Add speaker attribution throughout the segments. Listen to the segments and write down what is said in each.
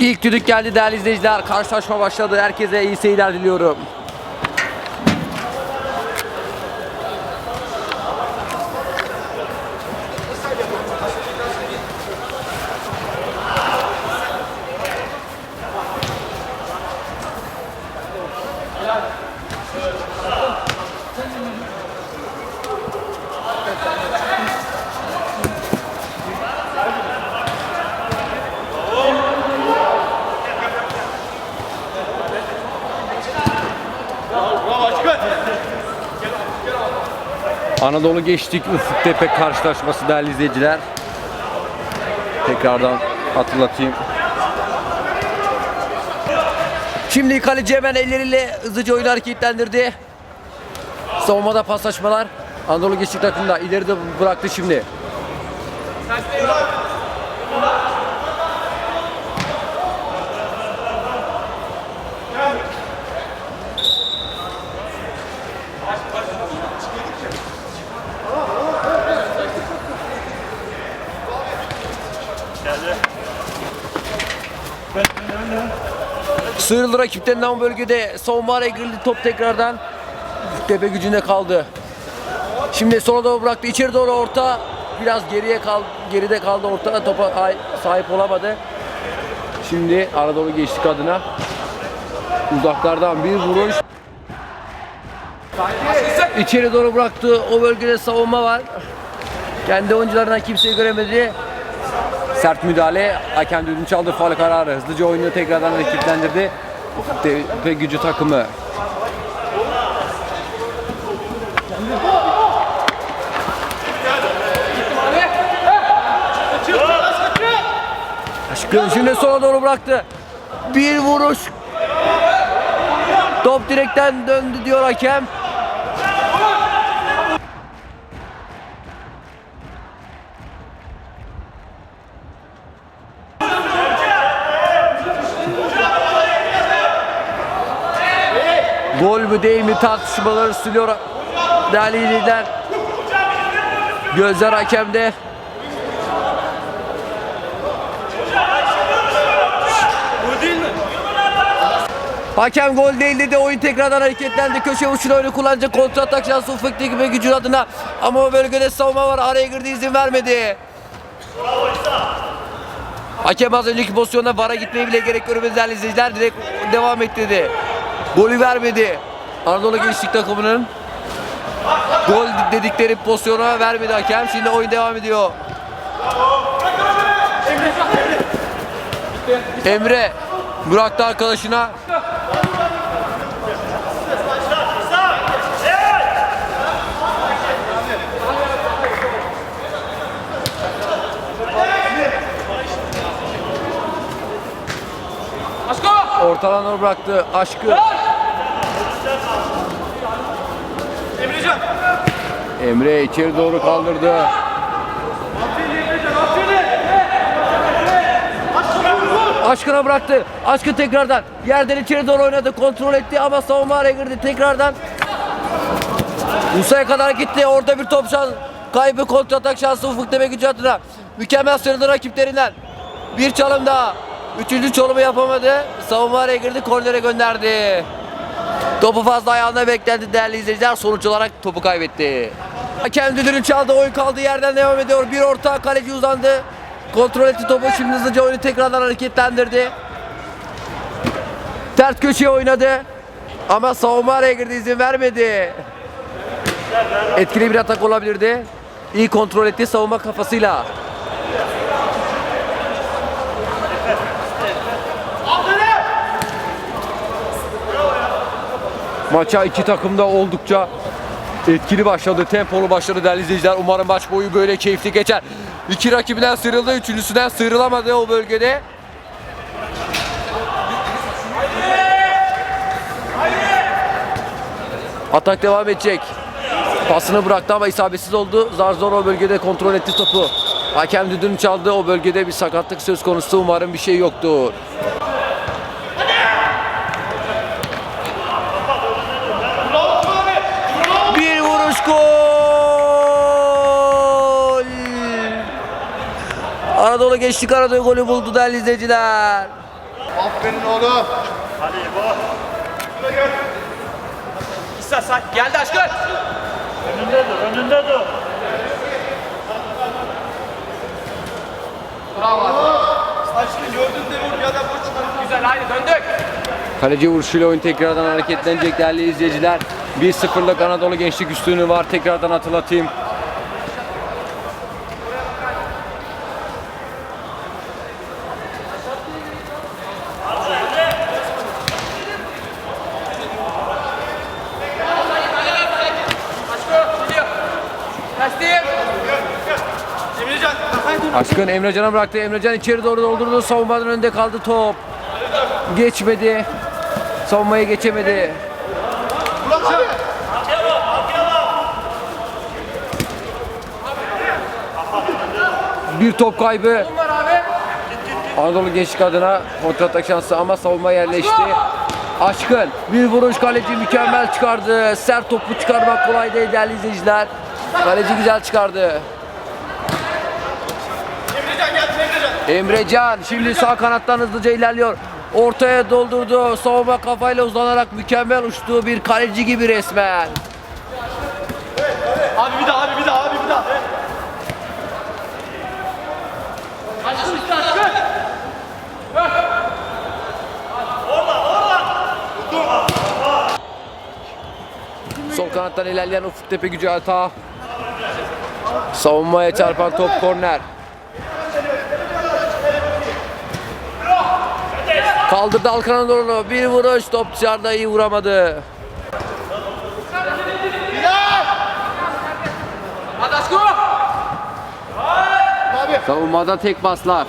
Speaker 1: İlk düdük geldi değerli izleyiciler. Karşılaşma başladı. Herkese iyi seyirler diliyorum. Anadolu geçtik Ufuk Tepe karşılaşması değerli izleyiciler. Tekrardan hatırlatayım. Şimdi kaleci hemen elleriyle hızlıca oyunu hareketlendirdi. Savunmada paslaşmalar. Anadolu geçtik takımda ileride bıraktı şimdi. Sıyrıldı rakiplerinden bölgede savunma araya girildi top tekrardan tepe gücünde kaldı. Şimdi sola doğru bıraktı içeri doğru orta biraz geriye kal geride kaldı orta topa sahip olamadı. Şimdi Anadolu geçtik adına uzaklardan bir vuruş. İçeri doğru bıraktı. O bölgede savunma var. Kendi oyuncularından kimseyi göremedi. Sert müdahale. Hakem düdüğünü çaldı. Faul kararı. Hızlıca oyunu tekrardan rakiplendirdi. Tepe gücü takımı. Aşkın şimdi sola doğru bıraktı. Bir vuruş. Top direkten döndü diyor hakem. Gol mü değil mi tartışmaları sürüyor değerli izleyiciler. Gözler hakemde. Hakem gol değil dedi. Oyun tekrardan hareketlendi. Köşe uçuna oyunu kullanacak. Kontra atak şansı ufak ve gücün adına. Ama o bölgede savunma var. Araya girdi izin vermedi. Hakem az önceki pozisyonda VAR'a gitmeye bile gerek görmedi değerli izleyiciler. Direkt devam etti. Golü vermedi. Anadolu Gençlik takımının gol dedikleri pozisyona vermedi hakem. Şimdi oyun devam ediyor. Emre bıraktı arkadaşına. Ortadan bıraktı. Aşkı. Emre içeri doğru kaldırdı. Aşkına bıraktı. Aşkı tekrardan yerden içeri doğru oynadı. Kontrol etti ama savunma araya girdi. Tekrardan Musa'ya kadar gitti. Orada bir top şans kaybı kontratak şansı Ufuk Tepe gücü adına. Mükemmel sıyrıldı rakiplerinden. Bir çalım daha. Üçüncü çalımı yapamadı. Savunma araya girdi. Kornere gönderdi. Topu fazla ayağında beklendi değerli izleyiciler. Sonuç olarak topu kaybetti. Hakem düdüğünü çaldı. Oyun kaldığı yerden devam ediyor. Bir orta kaleci uzandı. Kontrol etti topu. Şimdi hızlıca oyunu tekrardan hareketlendirdi. Ters köşeye oynadı. Ama savunma araya girdi. izin vermedi. Etkili bir atak olabilirdi. İyi kontrol etti savunma kafasıyla. Maça iki takım da oldukça etkili başladı, tempolu başladı değerli izleyiciler. Umarım maç boyu böyle keyifli geçer. İki rakibinden sıyrıldı, üçüncüsünden sıyrılamadı o bölgede. Atak devam edecek. Pasını bıraktı ama isabetsiz oldu. Zar zor o bölgede kontrol etti topu. Hakem düdüğünü çaldı. O bölgede bir sakatlık söz konusu. Umarım bir şey yoktur. Bir vuruş gol. Anadolu geçti Anadolu golü buldu değerli izleyiciler.
Speaker 2: Aferin oğlum.
Speaker 3: İsa say. Geldi aşkın.
Speaker 4: Önünde dur, önünde dur.
Speaker 3: Güzel haydi döndük.
Speaker 1: Kaleci vuruşuyla oyun tekrardan hareketlenecek değerli izleyiciler. 1-0'lık Anadolu Gençlik üstünlüğü var. Tekrardan hatırlatayım.
Speaker 3: Aşkın
Speaker 1: Emrecan'a bıraktı. Emrecan içeri doğru doldurdu. Savunmadan önünde kaldı top. Geçmedi. Savunmaya geçemedi. Bir top kaybı. Anadolu Gençlik adına kontratak şansı ama savunma yerleşti. Aşkın bir vuruş kaleci mükemmel çıkardı. Sert topu çıkarmak kolay değil değerli izleyiciler. Kaleci güzel çıkardı. Emrecan şimdi sağ kanattan hızlıca ilerliyor. Ortaya doldurdu. Savunma kafayla uzanarak mükemmel uçtuğu bir kaleci gibi resmen.
Speaker 2: Abi bir daha abi bir daha abi bir daha.
Speaker 3: Aşkın bitti aşkın.
Speaker 1: Sol kanattan ilerleyen Ufuk Tepe gücü hata. Savunmaya çarpan top korner. Kaldırdı Alkan'a doğru. Bir vuruş top dışarıda iyi vuramadı. Savunmada tek paslar.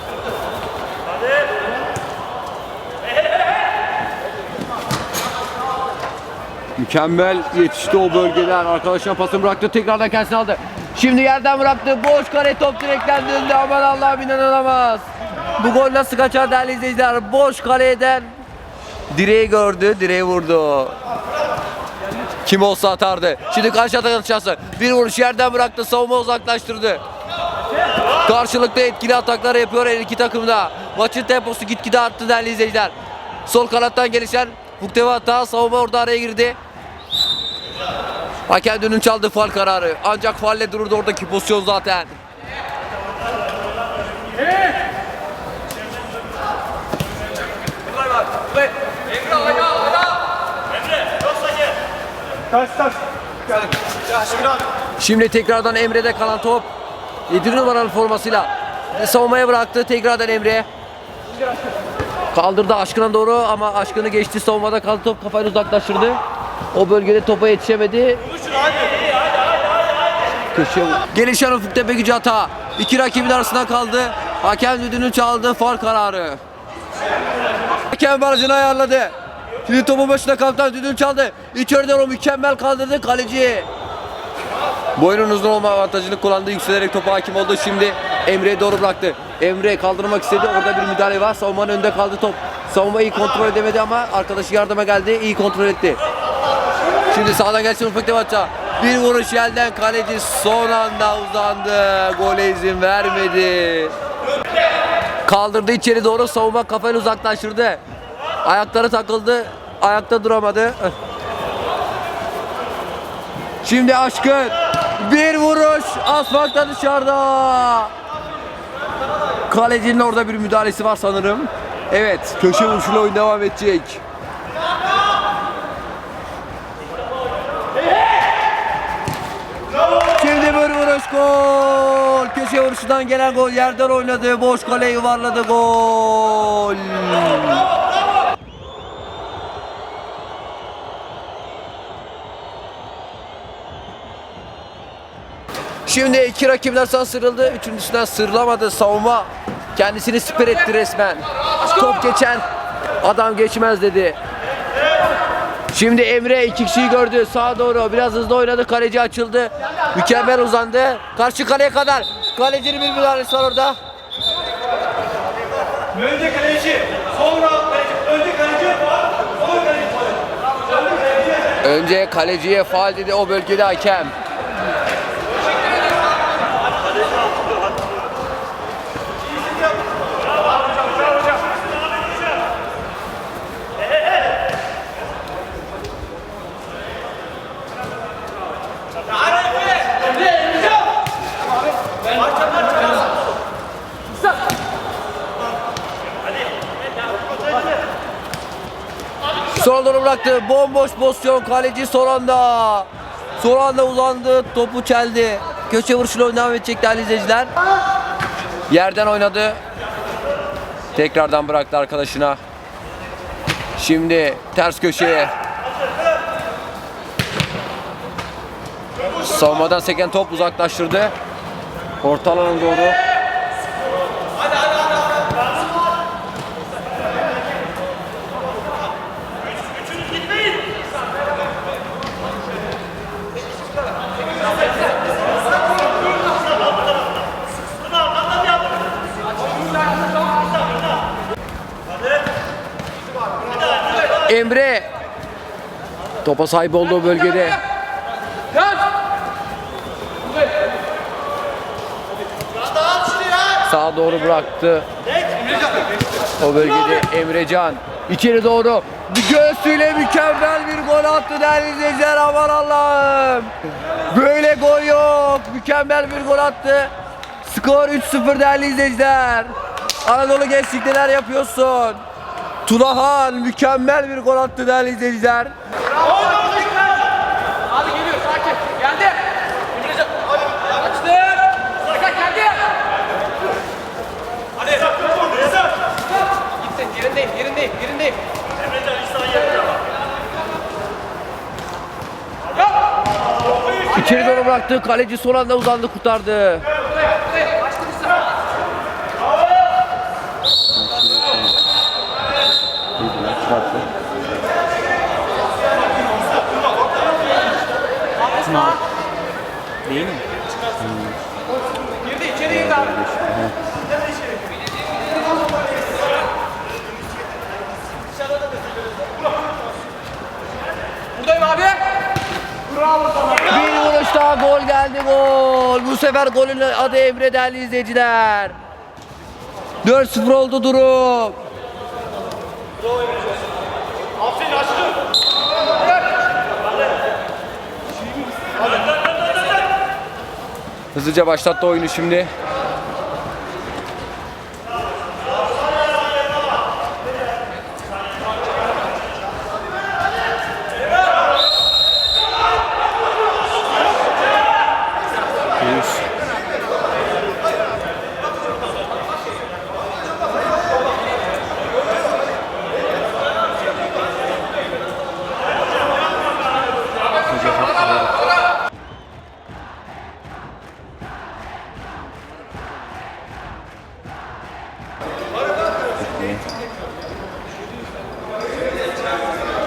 Speaker 1: Mükemmel yetişti o bölgeler. Arkadaşına pasını bıraktı. Tekrardan kendisini aldı. Şimdi yerden bıraktı. Boş kare top direkten döndü. Aman Allah'ım inanılamaz. Bu gol nasıl kaçar değerli izleyiciler? Boş kaleden direği gördü. Direği vurdu. Kim olsa atardı. Şimdi karşı atak şansı. Bir vuruş yerden bıraktı. Savunma uzaklaştırdı. Karşılıklı etkili ataklar yapıyor her iki takım da. Maçın temposu gitgide arttı değerli izleyiciler. Sol kanattan gelişen Mukteva hata savunma orada araya girdi. Hakem dünün çaldı faal kararı. Ancak faalle dururdu oradaki pozisyon zaten. Şimdi tekrardan Emre'de kalan top. 7 numaralı formasıyla savunmaya bıraktı. Tekrardan Emre. Kaldırdı Aşkın'a doğru ama Aşkın'ı geçti. Savunmada kaldı top kafayla uzaklaştırdı. O bölgede topa yetişemedi. Köşe Gelişen Ufuk Tepe gücü hata. İki rakibin arasında kaldı. Hakem düdüğünü çaldı. Far kararı. Hakem barajını ayarladı. Şimdi topun başında kaptan düdüğünü çaldı. İçeriden o mükemmel kaldırdı kaleci. Boyunun uzun olma avantajını kullandı. Yükselerek topa hakim oldu. Şimdi Emre'ye doğru bıraktı. Emre kaldırmak istedi. Orada bir müdahale var. Savunmanın önünde kaldı top. Savunma iyi kontrol edemedi ama arkadaşı yardıma geldi. İyi kontrol etti. Şimdi sağdan gelsin Ufuk Devatça. Bir vuruş yerden kaleci son anda uzandı. Gole izin vermedi. Kaldırdı içeri doğru savunma kafayla uzaklaştırdı. Ayakları takıldı. Ayakta duramadı. Şimdi Aşkın bir vuruş asfaltta dışarıda. Kalecinin orada bir müdahalesi var sanırım. Evet köşe vuruşuyla oyun devam edecek. Şimdi bir vuruş gol. Köşe vuruşundan gelen gol yerden oynadı. Boş kale yuvarladı gol. Şimdi iki rakibden sağ sıyrıldı. Üçüncüsünden sırlamadı. Savunma kendisini siper etti resmen. Top geçen adam geçmez dedi. Şimdi Emre iki kişiyi gördü. Sağa doğru biraz hızlı oynadı. Kaleci açıldı. Mükemmel uzandı. Karşı kaleye kadar. Kalecinin bir müdahalesi var orada.
Speaker 2: Önce kaleci. Sonra kaleci. Önce kaleci. Sonra kaleci.
Speaker 1: Önce kaleciye faal dedi o bölgede hakem. Bıraktı. Bomboş pozisyon. Kaleci son anda. Son anda uzandı. Topu çeldi. Köşe vuruşuyla devam edecek değerli izleyiciler. Yerden oynadı. Tekrardan bıraktı arkadaşına. Şimdi ters köşeye. Savunmadan seken top uzaklaştırdı. Orta alana doğru. Emre topa sahip olduğu bölgede sağa doğru bıraktı. O bölgede Emrecan içeri doğru bir göğsüyle mükemmel bir gol attı değerli izleyiciler aman Allah'ım. Böyle gol yok. Mükemmel bir gol attı. Skor 3-0 değerli izleyiciler. Anadolu Gençlik neler yapıyorsun? Tulahan mükemmel bir gol attı değerli izleyiciler.
Speaker 3: Abi geliyor sakin. Geldi. Açtı. Serkan geldi. Hadi. Gitti. Yerindeyim, yerindeyim, yerindeyim.
Speaker 1: İçeri doğru bıraktı. Kaleci son anda uzandı kurtardı.
Speaker 3: Açtı bir sıra.
Speaker 1: Değil mi?
Speaker 3: Girdi, içeri girdi abi. Buradayım abi.
Speaker 1: Bir vuruş daha gol geldi gol. Bu sefer golün adı Emre değerli izleyiciler. 4-0 oldu durum. Hızlıca başlattı oyunu şimdi.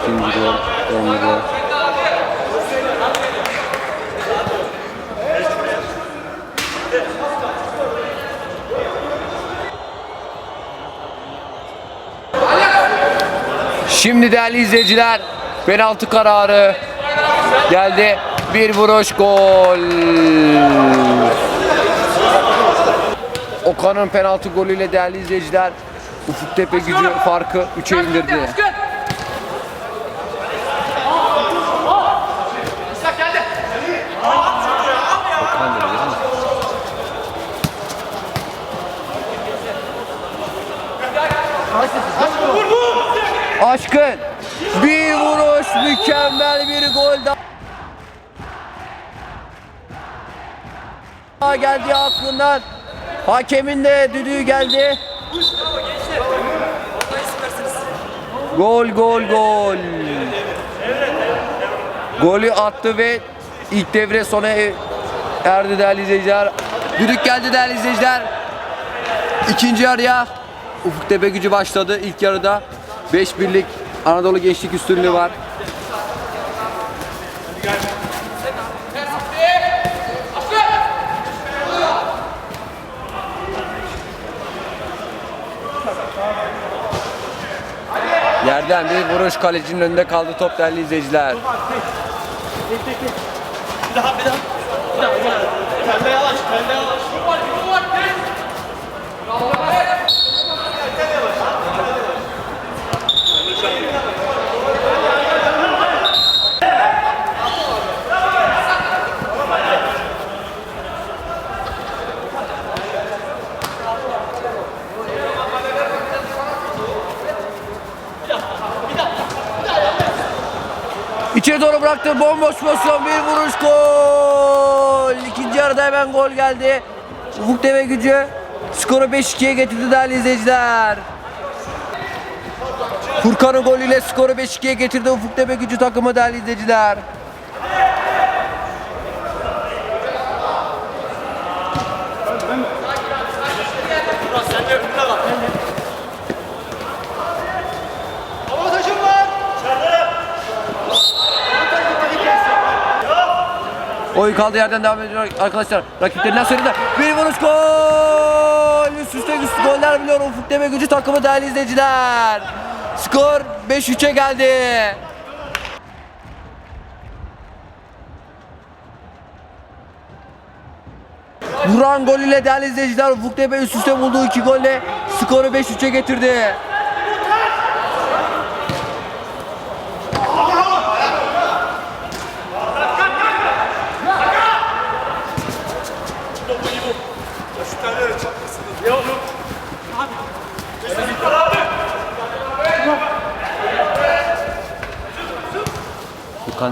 Speaker 1: İkinci gol, ikinci gol. Değerli izleyiciler penaltı kararı geldi. Bir vuruş gol. Okan'ın penaltı golüyle değerli izleyiciler Ufuk Tepe gücü farkı 3'e indirdi.
Speaker 3: Aşkın
Speaker 1: bir vuruş mükemmel bir gol daha geldi aklından. Hakemin de düdüğü geldi. Gol gol gol. Golü attı ve ilk devre sona erdi değerli izleyiciler. Düdük geldi değerli izleyiciler. İkinci yarıya Ufuk Tepe gücü başladı ilk yarıda. 5 birlik Anadolu Gençlik Üstünlüğü var. Yerden bir vuruş kalecinin önünde kaldı top değerli izleyiciler. Bir daha bir daha. Bir daha. Pembe yavaş, pembe. İçeri doğru bıraktı. Bomboş pozisyon. Bir vuruş gol. İkinci yarıda hemen gol geldi. Ufuk Deve gücü skoru 5-2'ye getirdi değerli izleyiciler. Furkan'ın golüyle skoru 5-2'ye getirdi Ufuk Deve gücü takımı değerli izleyiciler.
Speaker 2: Avantajım var.
Speaker 1: Oyun kaldığı yerden devam ediyor arkadaşlar. Rakiplerinden söyledi. Bir vuruş gol. Üst üste üst goller biliyor Ufuk Deme gücü takımı değerli izleyiciler. Skor 5-3'e geldi. Vuran gol ile değerli izleyiciler Ufuk Deme üst üste bulduğu iki golle skoru 5-3'e getirdi.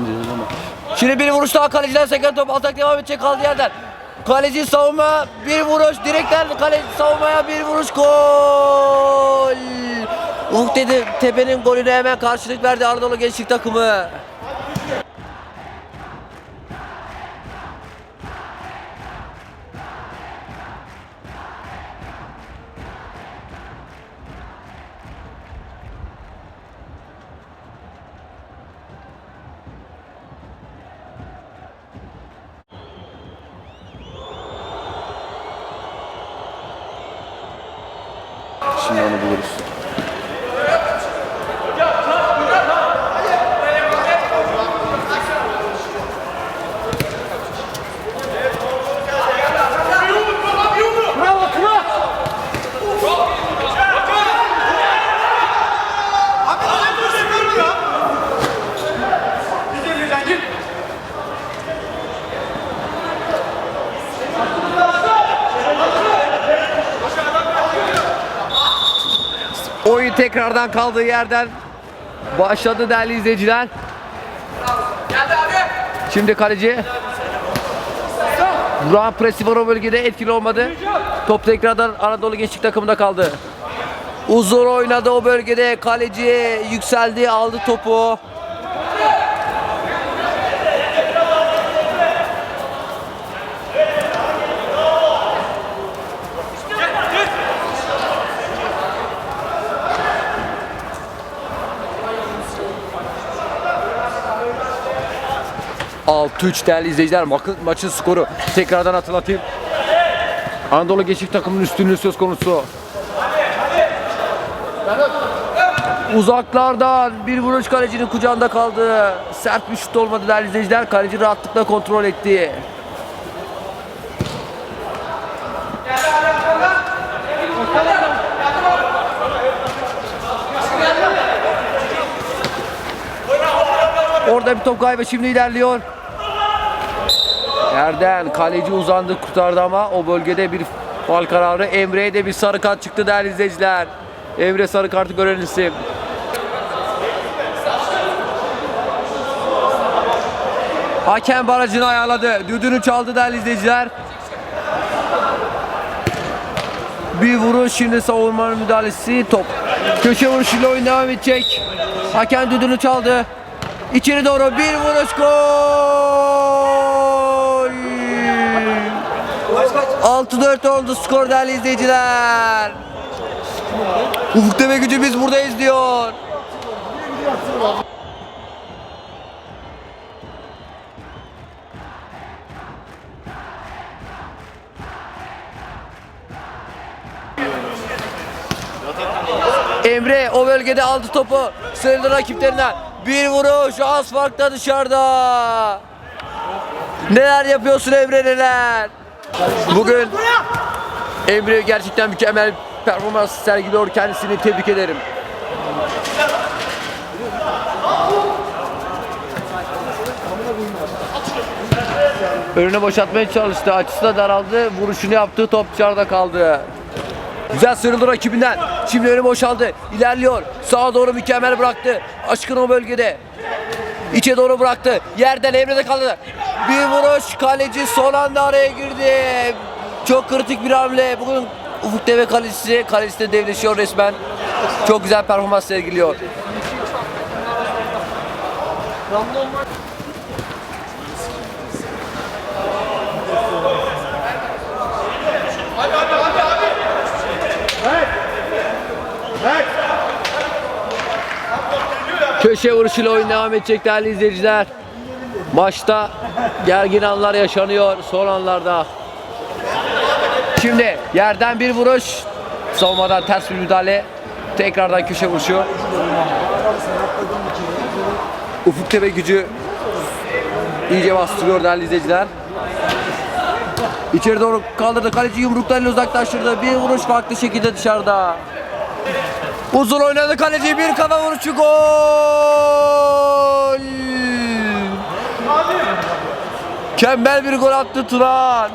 Speaker 1: Dedim ama. Şimdi bir vuruş daha kaleciden seken top atak devam edecek kaldığı yerden. Kaleci savunma bir vuruş direkten kaleci savunmaya bir vuruş gol. Ufuk dedi Tepe'nin golüne hemen karşılık verdi Anadolu Gençlik takımı. Şimdi onu buluruz. Oyun tekrardan kaldığı yerden başladı değerli izleyiciler. Şimdi kaleci Burak'ın presi var o bölgede etkili olmadı. Top tekrardan Anadolu Gençlik takımında kaldı. Uzun oynadı o bölgede. Kaleci yükseldi, aldı topu. Üç değerli izleyiciler Ma- maçın skoru tekrardan hatırlatayım. Anadolu Gençlik takımının üstünlüğü söz konusu. Uzaklardan bir vuruş kalecinin kucağında kaldı. Sert bir şut olmadı değerli izleyiciler. Kaleci rahatlıkla kontrol etti. Orada bir top kaybı şimdi ilerliyor. Yerden kaleci uzandı kurtardı ama o bölgede bir fal kararı. Emre'ye de bir sarı kart çıktı değerli izleyiciler. Emre sarı kartı gören isim. Hakem barajını ayarladı. Düdüğünü çaldı değerli izleyiciler. Bir vuruş şimdi savunmanın müdahalesi top. Köşe vuruşuyla oyun devam edecek. Hakem düdüğünü çaldı. İçeri doğru bir vuruş gol. 6-4 oldu skor değerli izleyiciler. Ufuk Deme gücü biz buradayız diyor. Emre o bölgede aldı topu. Sırdı rakiplerinden. Bir vuruş az farkta dışarıda. Neler yapıyorsun Emre neler? Bugün Emre gerçekten mükemmel performans sergiliyor. Kendisini tebrik ederim. Önüne boşaltmaya çalıştı. Açısı da daraldı. Vuruşunu yaptı. Top dışarıda kaldı. Güzel sıyrıldı rakibinden. Şimdi önü boşaldı. İlerliyor. Sağa doğru mükemmel bıraktı. Aşkın o bölgede. İçe doğru bıraktı. Yerden Emre'de kaldı. Bir vuruş kaleci son anda araya girdi. Çok kritik bir hamle. Bugün Ufuk Deve kalecisi, kalecisi de devleşiyor resmen. Çok güzel performans sergiliyor. Köşe vuruşuyla oyun devam edecek değerli izleyiciler. Maçta gergin anlar yaşanıyor son anlarda. Şimdi yerden bir vuruş. Savunmadan ters bir müdahale. Tekrardan köşe vuruşu. Ufuk Tepe gücü iyice bastırıyor değerli izleyiciler. İçeri doğru kaldırdı. Kaleci yumruklarıyla uzaklaştırdı. Bir vuruş farklı şekilde dışarıda. Uzun oynadı kaleci bir kafa vuruşu gol. Mükemmel bir gol attı Turan.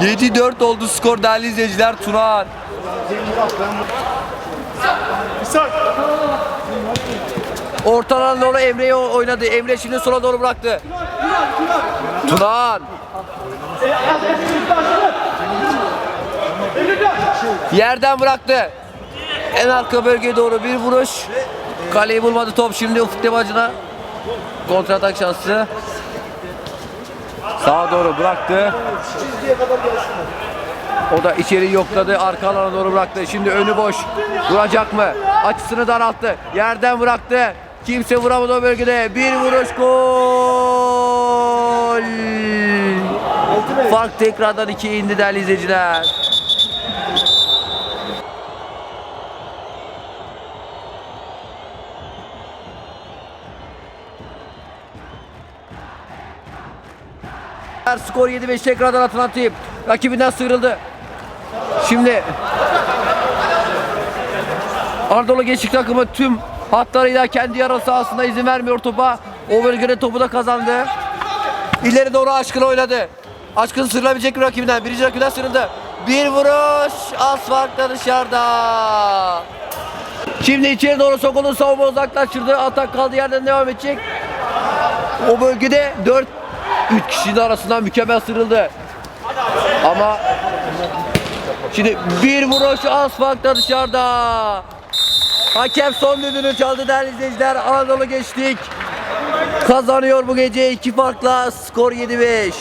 Speaker 1: 7-4 oldu skor değerli izleyiciler Turan. Ortadan doğru Emre'ye oynadı. Emre şimdi sola doğru bıraktı. Turan. Yerden bıraktı. En arka bölgeye doğru bir vuruş. Kaleyi bulmadı top şimdi Ufuk Debacı'na. Kontratak şansı. Sağa doğru bıraktı. O da içeri yokladı. Arka alana doğru bıraktı. Şimdi önü boş. Vuracak mı? Açısını daralttı. Yerden bıraktı. Kimse vuramadı o bölgede. Bir vuruş gol. Fark tekrardan ikiye indi değerli izleyiciler. Skor 7-5 tekrardan Atlantik. Rakibinden sıyrıldı. Şimdi Anadolu Gençlik takımı tüm hatlarıyla kendi yarı sahasında izin vermiyor topa. O bölgede topu da kazandı. İleri doğru Aşkın oynadı. Aşkın sırlayabilecek bir rakibinden. Birinci rakibinden sıyrıldı. Bir vuruş asfaltta dışarıda. Şimdi içeri doğru sokuldu savunma uzaklaştırdı. Atak kaldı yerden devam edecek. O bölgede 4 3 kişinin arasından mükemmel sıyrıldı. Ama şimdi bir vuruş asfaltta dışarıda. Hakem son düdüğünü çaldı değerli izleyiciler. Anadolu geçtik. Kazanıyor bu gece iki farkla skor 7-5.